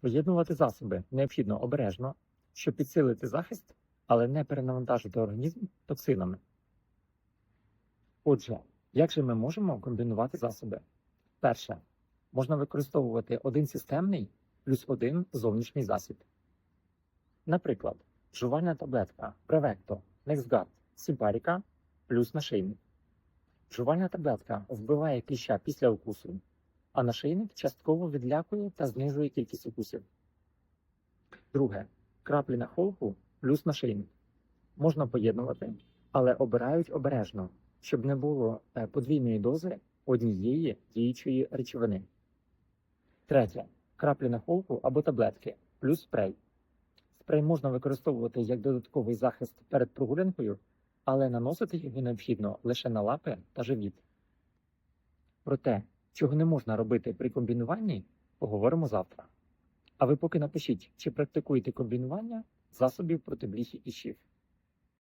Поєднувати засоби необхідно обережно, щоб підсилити захист, але не перенавантажити організм токсинами. Отже, як же ми можемо комбінувати засоби? Перше, можна використовувати один системний плюс один зовнішній засіб. Наприклад, жувальна таблетка Prevecto, NexGard, Сімпаріка плюс нашийник. Жувальна таблетка вбиває кліща після укусу, а нашийник частково відлякує та знижує кількість укусів. Друге, краплі на холку плюс нашийник. Можна поєднувати, але обирають обережно, щоб не було е, подвійної дози однієї діючої речовини. Третє. Краплі на холку або таблетки плюс спрей. Спрей можна використовувати як додатковий захист перед прогулянкою, але наносити його необхідно лише на лапи та живіт. Про те, чого не можна робити при комбінуванні, поговоримо завтра. А ви поки напишіть, чи практикуєте комбінування засобів проти бліхи і щів.